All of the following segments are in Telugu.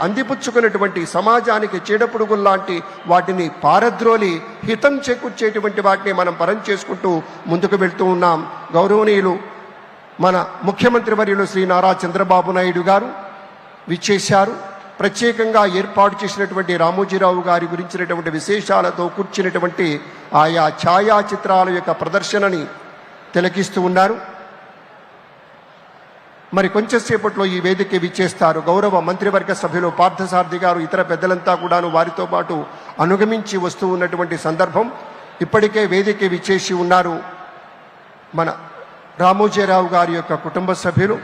అందిపుచ్చుకున్నటువంటి సమాజానికి చీడపుడుగుల్లాంటి వాటిని పారద్రోలి హితం చేకూర్చేటువంటి వాటిని మనం పరం చేసుకుంటూ ముందుకు వెళ్తూ ఉన్నాం. గౌరవనీయులు మన ముఖ్యమంత్రి వర్యులు శ్రీ నారా చంద్రబాబు నాయుడు గారు విచ్చేశారు. ప్రత్యేకంగా ఏర్పాటు చేసినటువంటి రామోజీరావు గారి గురించినటువంటి విశేషాలతో కూర్చున్నటువంటి ఆయా ఛాయాచిత్రాల యొక్క ప్రదర్శనని తిలకిస్తూ ఉన్నారు. మరి కొంచెం సేపట్లో ఈ వేదిక విచ్చేస్తారు. గౌరవ మంత్రివర్గ సభ్యులు పార్థసారథి గారు ఇతర పెద్దలంతా కూడాను వారితో పాటు అనుగమించి వస్తూ ఉన్నటువంటి సందర్భం ఇప్పటికే వేదిక విచ్చేసి ఉన్నారు మన రామోజీరావు గారి యొక్క కుటుంబ సభ్యులు.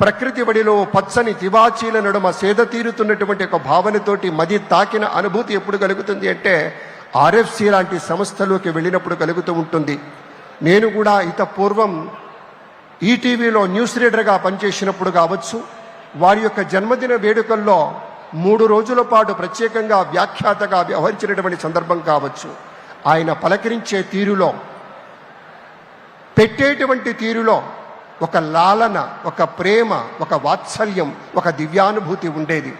ప్రకృతి బడిలో పచ్చని తివాచీల నడుమ సేద తీరుతున్నటువంటి ఒక భావనతోటి మది తాకిన అనుభూతి ఎప్పుడు కలుగుతుంది అంటే ఆర్ఎఫ్సి లాంటి సంస్థలోకి వెళ్ళినప్పుడు కలుగుతూ ఉంటుంది. నేను కూడా ఇత పూర్వం ఈటీవీలో న్యూస్ రీడర్గా పనిచేసినప్పుడు కావచ్చు వారి యొక్క జన్మదిన వేడుకల్లో మూడు రోజుల పాటు ప్రత్యేకంగా వ్యాఖ్యాతగా వ్యవహరించినటువంటి సందర్భం కావచ్చు. ఆయన పలకరించే తీరులో పెట్టేటువంటి తీరులో ఒక లాలన ఒక ప్రేమ ఒక వాత్సల్యం ఒక దివ్యానుభూతి ఉండేది.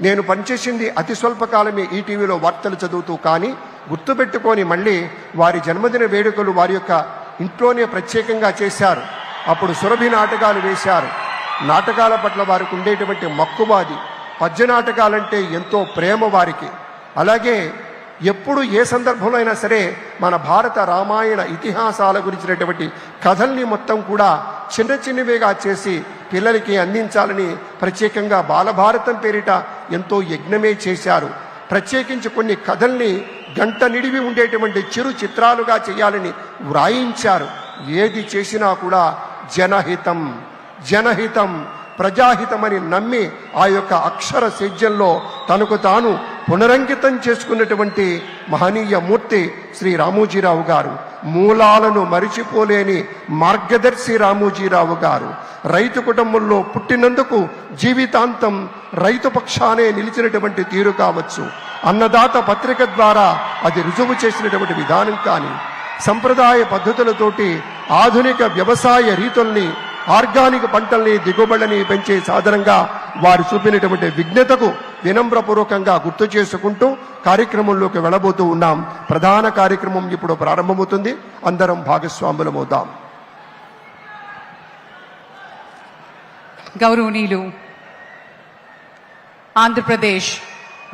నేను పనిచేసింది అతి స్వల్పకాలమే ఈటీవీలో వార్తలు చదువుతూ కానీ గుర్తుపెట్టుకొని మళ్ళీ వారి జన్మదిన వేడుకలు వారి యొక్క ఇంట్లోనే ప్రత్యేకంగా చేశారు. అప్పుడు సురభి నాటకాలు వేశారు. నాటకాల పట్ల వారికి ఉండేటువంటి మక్కువాది పద్య నాటకాలంటే ఎంతో ప్రేమ వారికి. అలాగే ఎప్పుడు ఏ సందర్భంలో అయినా సరే మన భారత రామాయణ ఇతిహాసాల గురించినటువంటి కథల్ని మొత్తం కూడా చిన్న చిన్నవిగా చేసి పిల్లలకి అందించాలని ప్రత్యేకంగా బాలభారతం పేరిట ఎంతో యజ్ఞమే చేశారు. ప్రత్యేకించి కొన్ని కథల్ని గంట నిడివి ఉండేటువంటి చిరు చిత్రాలుగా చేయాలని వ్రాయించారు. ఏది చేసినా కూడా జనహితం జనహితం ప్రజాహితమని నమ్మి ఆ యొక్క అక్షర సేద్యంలో తనకు తాను పునరంకితం చేసుకున్నటువంటి మహనీయ మూర్తి శ్రీ రామోజీరావు గారు. మూలాలను మరిచిపోలేని మార్గదర్శి రామోజీరావు గారు. రైతు కుటుంబంలో పుట్టినందుకు జీవితాంతం రైతు పక్షానే నిలిచినటువంటి తీరు కావచ్చు. అన్నదాత పత్రిక ద్వారా అది రుజువు చేసినటువంటి విధానం కానీ సంప్రదాయ పద్ధతులతోటి ఆధునిక వ్యవసాయ రీతుల్ని ఆర్గానిక్ పంటల్ని దిగుబడిని పెంచే సాధనంగా వారు చూపినటువంటి విజ్ఞతకు వినమ్రపూర్వకంగా గుర్తు చేసుకుంటూ కార్యక్రమంలోకి వెళ్ళబోతూ ఉన్నాం. ప్రధాన కార్యక్రమం ఇప్పుడు ప్రారంభమవుతుంది. అందరం భాగస్వాములమవుతాం గౌరవనీయులు ఆంధ్రప్రదేశ్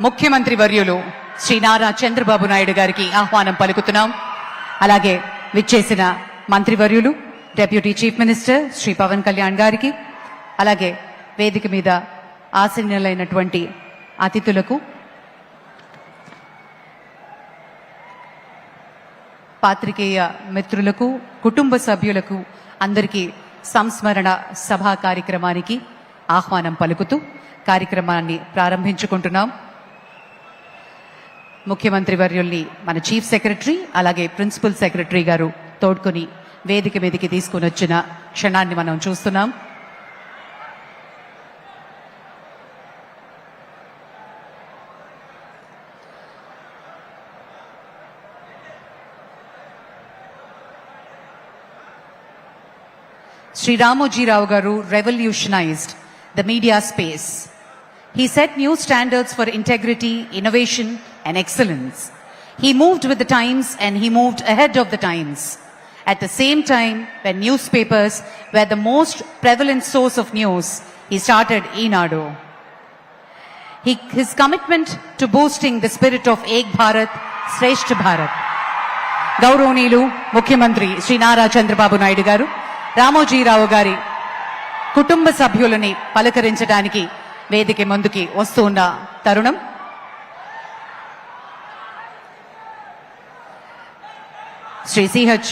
ముఖ్యమంత్రి వర్యులు శ్రీ నారా చంద్రబాబు నాయుడు గారికి ఆహ్వానం పలుకుతున్నాం. అలాగే విచ్చేసిన మంత్రివర్యులు deputy chief minister Shri Pawan Kalyan గారికి అలాగే వేదిక మీద ఆసీనులైనటువంటి అతిథులకు పాత్రికేయ మిత్రులకు కుటుంబ సభ్యులకు అందరికీ సంస్మరణ సభా కార్యక్రమానికి ఆహ్వానం పలుకుతూ కార్యక్రమాన్ని ప్రారంభించుకుంటున్నాం. ముఖ్యమంత్రి వర్యుల్ని మన చీఫ్ సెక్రటరీ అలాగే ప్రిన్సిపల్ సెక్రటరీ గారు తోడ్కొని వేదిక మీదకి తీసుకుని వచ్చిన క్షణాన్ని మనం చూస్తున్నాం Sri Ramoji Rao Garu revolutionized the media space. He set new standards for integrity, innovation, and excellence. He moved with the times and he moved ahead of the times. At the same time, when newspapers were the most prevalent source of news, he started Enado. He, his commitment to boosting the spirit of Ek Bharat, Sreshth Bharat, గౌరవనీయులు ముఖ్యమంత్రి శ్రీ నారా చంద్రబాబు నాయుడు గారు రామోజీరావు గారి కుటుంబ సభ్యులని పలకరించడానికి వేదిక ముందుకి వస్తూ ఉన్న తరుణం శ్రీ సిహెచ్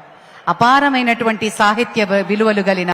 అపారమైనటువంటి సాహిత్య విలువలు గలిన